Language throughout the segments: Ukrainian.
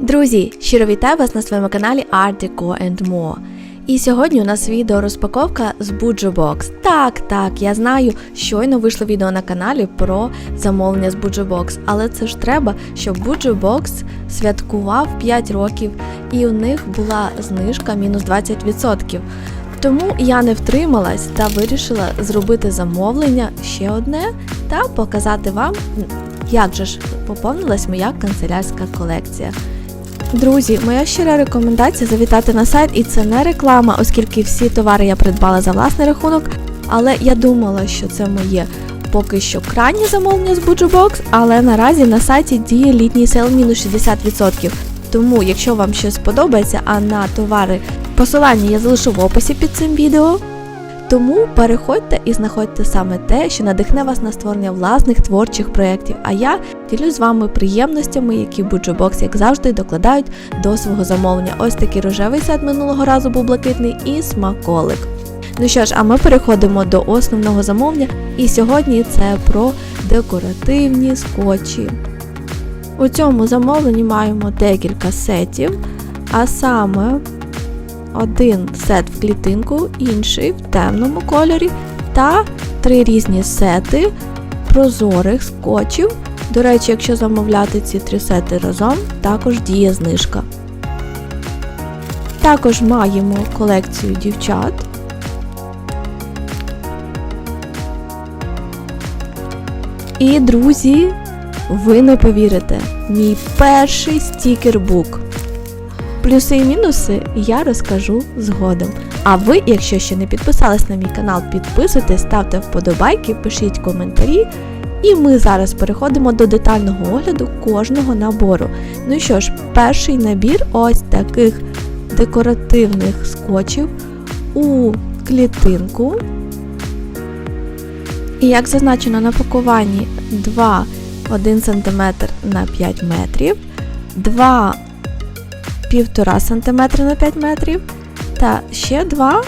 Друзі, щиро вітаю вас на своєму каналі Art Deco and More. І сьогодні у нас відео розпаковка з Bujo Box. Так, так, я знаю, щойно вийшло відео на каналі про замовлення з Bujo Box, але це ж треба, щоб Bujo Box святкував 5 років і у них була знижка мінус 20%. Тому я не втрималась та вирішила зробити замовлення ще одне та показати вам, як же ж поповнилась моя канцелярська колекція. Друзі, моя щира рекомендація завітати на сайт, і це не реклама, оскільки всі товари я придбала за власний рахунок. Але я думала, що це моє поки що крайнє замовлення з Bujobox, але наразі на сайті діє літній сейл мінус 60%. Тому, якщо вам щось сподобається, а на товари посилання я залишу в описі під цим відео. Тому переходьте і знаходьте саме те, що надихне вас на створення власних творчих проєктів. А я ділюсь з вами приємностями, які Box, як завжди, докладають до свого замовлення. Ось такий рожевий сет минулого разу був блакитний і смаколик. Ну що ж, а ми переходимо до основного замовлення, і сьогодні це про декоративні скотчі. У цьому замовленні маємо декілька сетів, а саме один сет в клітинку, інший в темному кольорі та три різні сети прозорих скотчів. До речі, якщо замовляти ці три сети разом, також діє знижка. Також маємо колекцію дівчат. І, друзі, ви не повірите, мій перший стікербук. Плюси і мінуси я розкажу згодом. А ви, якщо ще не підписались на мій канал, підписуйтесь, ставте вподобайки, пишіть коментарі. І ми зараз переходимо до детального огляду кожного набору. Ну що ж, перший набір ось таких декоративних скотчів у клітинку. І як зазначено на пакуванні 2 1 см на 5 метрів, 2 1,5 см на 5 метрів та ще 2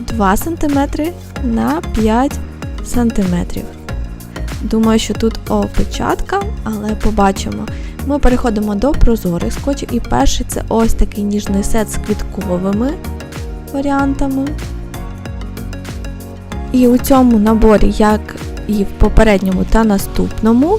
2 см на 5 см. Думаю, що тут опечатка, але побачимо. Ми переходимо до прозорих скотчів, і перший це ось такий ніжний сет з квітковими варіантами. І у цьому наборі, як і в попередньому та наступному,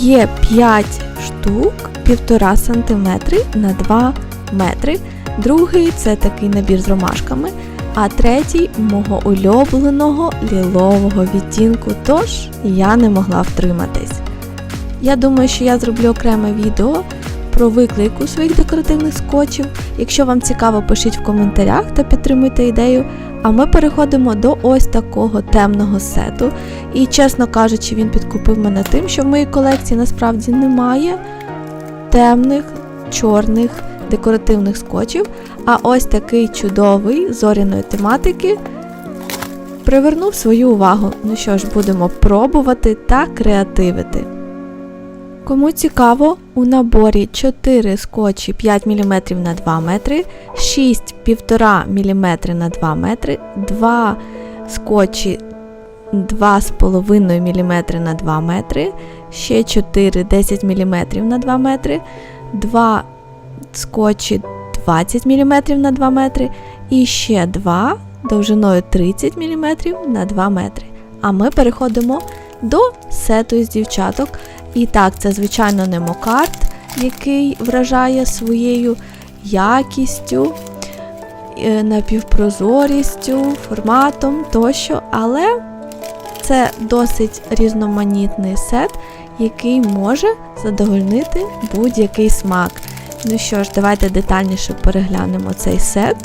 є 5 штук 1,5 см на 2 метри. Другий це такий набір з ромашками, а третій мого улюбленого лілового відтінку, тож я не могла втриматись. Я думаю, що я зроблю окреме відео про виклику своїх декоративних скотчів. Якщо вам цікаво, пишіть в коментарях та підтримуйте ідею. А ми переходимо до ось такого темного сету. І, чесно кажучи, він підкупив мене тим, що в моїй колекції насправді немає темних, чорних декоративних скотчів, а ось такий чудовий зоряної тематики привернув свою увагу. Ну що ж, будемо пробувати та креативити. Кому цікаво, у наборі 4 скотчі 5 мм на 2 метри, 6 1,5 мм на 2 метри, 2 скотчі 2,5 мм на 2 метри, ще 4 10 мм на 2 метри, 2 скотчі 20 мм на 2 метри і ще 2 довжиною 30 мм на 2 метри. А ми переходимо до сету з дівчаток. І так, це, звичайно, не мокарт, який вражає своєю якістю, е, напівпрозорістю, форматом тощо, але це досить різноманітний сет, який може задовольнити будь-який смак. Ну що ж, давайте детальніше переглянемо цей сет.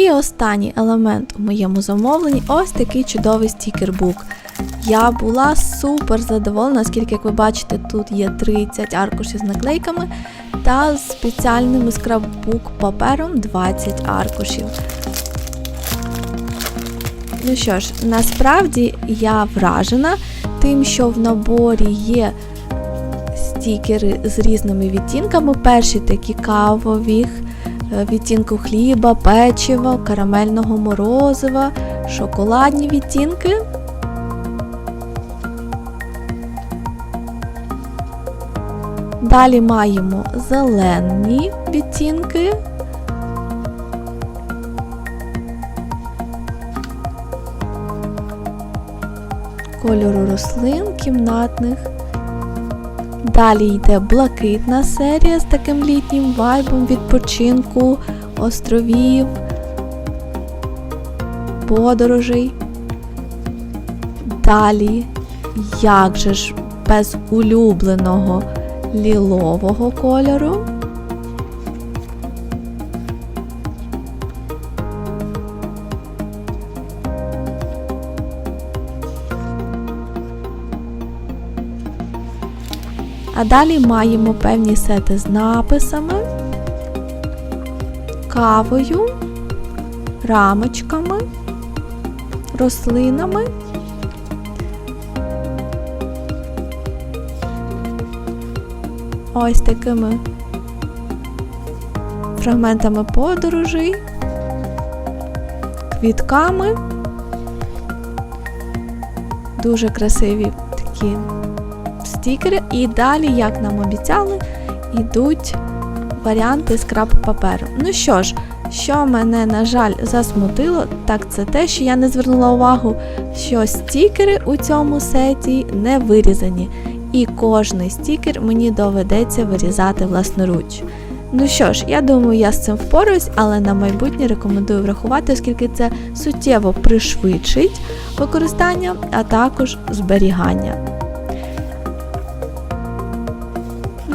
І останній елемент у моєму замовленні ось такий чудовий стікербук. Я була супер задоволена, оскільки, як ви бачите, тут є 30 аркушів з наклейками та з спеціальним скраббук папером 20 аркушів. Ну що ж, насправді я вражена тим, що в наборі є стікери з різними відтінками. Перші такі кавові, е, відтінку хліба, печива, карамельного морозива, шоколадні відтінки. Далі маємо зелені відтінки. Кольору рослин кімнатних. Далі йде блакитна серія з таким літнім вайбом відпочинку, островів, подорожей. Далі, як же ж без улюбленого лілового кольору. А далі маємо певні сети з написами, кавою, рамочками, рослинами. Ось такими фрагментами подорожей, квітками. Дуже красиві такі стікери. І далі, як нам обіцяли, йдуть варіанти скраб паперу. Ну що ж, що мене, на жаль, засмутило, так це те, що я не звернула увагу, що стікери у цьому сеті не вирізані. І кожний стікер мені доведеться вирізати власноруч. Ну що ж, я думаю, я з цим впораюсь, але на майбутнє рекомендую врахувати, оскільки це суттєво пришвидшить використання, а також зберігання.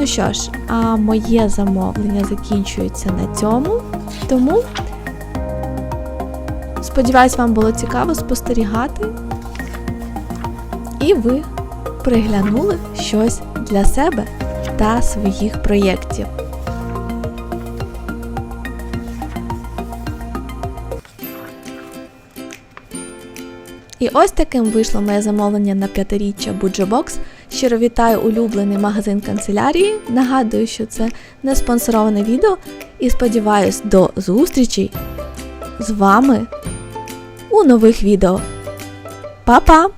Що ж, а моє замовлення закінчується на цьому. Тому сподіваюсь, вам було цікаво спостерігати. І ви приглянули щось для себе та своїх проєктів. І ось таким вийшло моє замовлення на п'ятиріччя Буджобокс. Щиро вітаю улюблений магазин канцелярії. Нагадую, що це не спонсороване відео. І сподіваюсь, до зустрічі з вами у нових відео. Па-па!